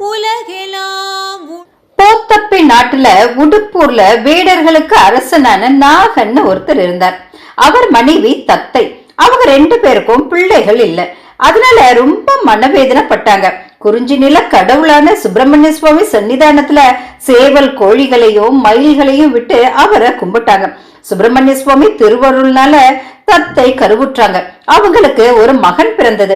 உலகெலாம் போத்தப்பி நாட்டுல உடுப்பூர்ல வேடர்களுக்கு அரசனான நாகன்னு ஒருத்தர் இருந்தார். அவர் மனைவி தத்தை. அவங்க ரெண்டு பேருக்கும் பிள்ளைகள் இல்ல. அதனால ரொம்ப மனவேதனைப்பட்டாங்க. குறிஞ்சி நில கடவுளான சுப்பிரமணிய சுவாமி சன்னிதானத்துல சேவல் கோழிகளையும் மயில்களையும் விட்டு அவரை கும்பிட்டாங்க. சுப்பிரமணிய சுவாமி திருவருள்னால தத்தை கருவுற்றாங்க. அவங்களுக்கு ஒரு மகன் பிறந்தது.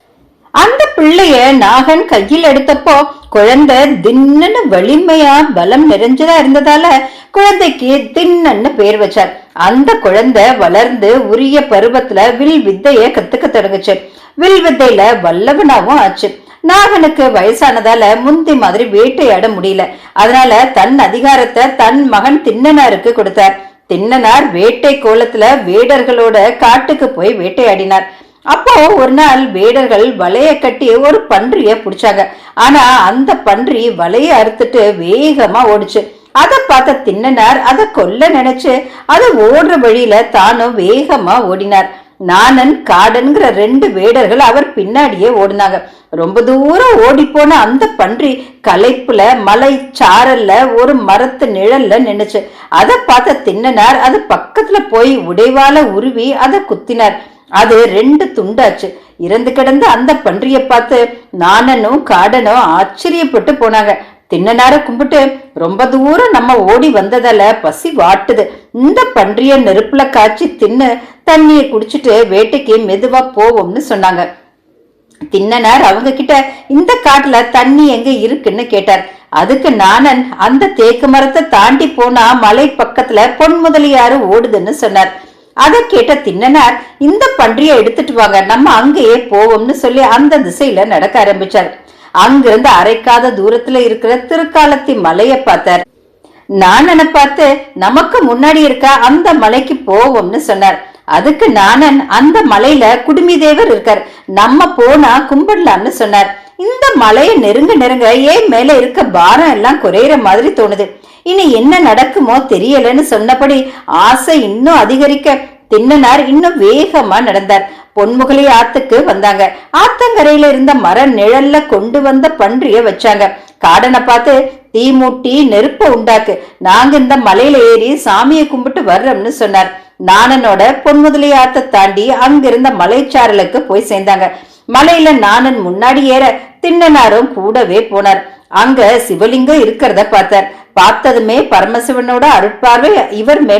அந்த பிள்ளைய நாகன் கையில் எடுத்தப்போ குழந்தை தின்னு வலிமையா பலம் நிறைஞ்சதா இருந்ததால குழந்தைக்கு தின்னன்னு பேர் வச்சார். அந்த குழந்தை வளர்ந்து உரிய பருவத்துல வில் வித்தைய கத்துக்க தொடங்குச்சு. வில் வித்தையில வல்லவனாவும் ஆச்சு. நாகனுக்கு வயசானதால முந்தி மாதிரி வேட்டையாட முடியல. அதனால தன் அதிகாரத்தை தன் மகன் தின்னனாருக்கு கொடுத்தார். தின்னனார் வேட்டை கோலத்துல வேடர்களோட காட்டுக்கு போய் வேட்டையாடினார். அப்போ ஒரு நாள் வேடர்கள் வலைய கட்டி ஒரு பன்றிய பிடிச்சாங்க. ஆனா அந்த பன்றி வலைய அறுத்துட்டு வேகமா ஓடுச்சு. அதை பார்த்த தின்னனார் அதை கொல்ல நினைச்சு அதை ஓடுற வழியில தானும் வேகமா ஓடினார். நானன் காடன்கிற ரெண்டு வேடர்கள் அவர் பின்னாடியே ஓடினாங்க. ரொம்ப தூரம் ஓடி போன அந்த பன்றி களைப்புல மலை சாரல்ல ஒரு மரத்து நிழல்ல நின்னுச்சு. அதை பார்த்த தின்னனார் அது பக்கத்துல போய் உடைவால உருவி அதை குத்தினார். அது ரெண்டு துண்டாச்சு. இறந்து கிடந்த அந்த பன்றிய பார்த்து நானனும் காடனும் ஆச்சரியப்பட்டு போனாங்க. தின்னனார கும்பிட்டு ரொம்ப தூரம் நம்ம ஓடி வந்ததால பசி வாட்டுது. இந்த பன்றிய நெருப்புல காய்ச்சி தின்னு தண்ணியை குடிச்சிட்டு வேட்டைக்கு மெதுவா போவோம்னு சொன்னாங்க. தின்னனார் அவங்க கிட்ட இந்த காட்டுல தண்ணி எங்க இருக்குன்னு கேட்டார். அதுக்கு நானன் அந்த தேக்கு மரத்தை தாண்டி போனா மலை பக்கத்துல பொன்முதலியாறு ஓடுதுன்னு சொன்னார். அதை கேட்ட தின்னனார் இந்த பன்றியை எடுத்துட்டு வாங்க நம்ம அங்கேயே போவோம்னு சொல்லி அந்த திசையில நடக்க ஆரம்பிச்சார். அங்கிருந்து அரைக்காத தூரத்துல இருக்கிற திருக்காலத்தி மலைய பார்த்தார். நானனை பார்த்து நமக்கு முன்னாடி இருக்க அந்த மலைக்கு போவோம்னு சொன்னார். அதுக்கு நானன் அந்த மலையில குடுமி தேவர் இருக்கார். நம்ம போனா கும்பிடலாம்னு சொன்னார். இந்த மலையை நெருங்க நெருங்க ஏன் மேல இருக்க பாரம் எல்லாம் குறையிற மாதிரி தோணுது. இனி என்ன நடக்குமோ தெரியலன்னு சொன்னபடி ஆசை இன்னும் அதிகரிக்க தின்னனார் இன்னும் வேகமா நடந்தார். பொன்முகலி ஆத்துக்கு வந்தாங்க. ஆத்தங்கரையில இருந்த மர நிழல்ல கொண்டு வந்த பன்றிய வச்சாங்க. காடனை பார்த்து தீ மூட்டி நெருப்ப உண்டாக்கு. நாங்க இந்த மலையில ஏறி சாமியை கும்பிட்டு வர்றோம்னு சொன்னார். நானனோட பொன்முதலி ஆத்த தாண்டி அங்கிருந்த மலைச்சாரலுக்கு போய் சேர்ந்தாங்க. மலையில நானன் முன்னாடி ஏற தின்னனாரும் கூடவே போனார். அங்க சிவலிங்கம் இருக்கிறத பார்த்தார். பார்த்ததுமே பரமசிவனோட அருட்பார்வை இவர் மேல்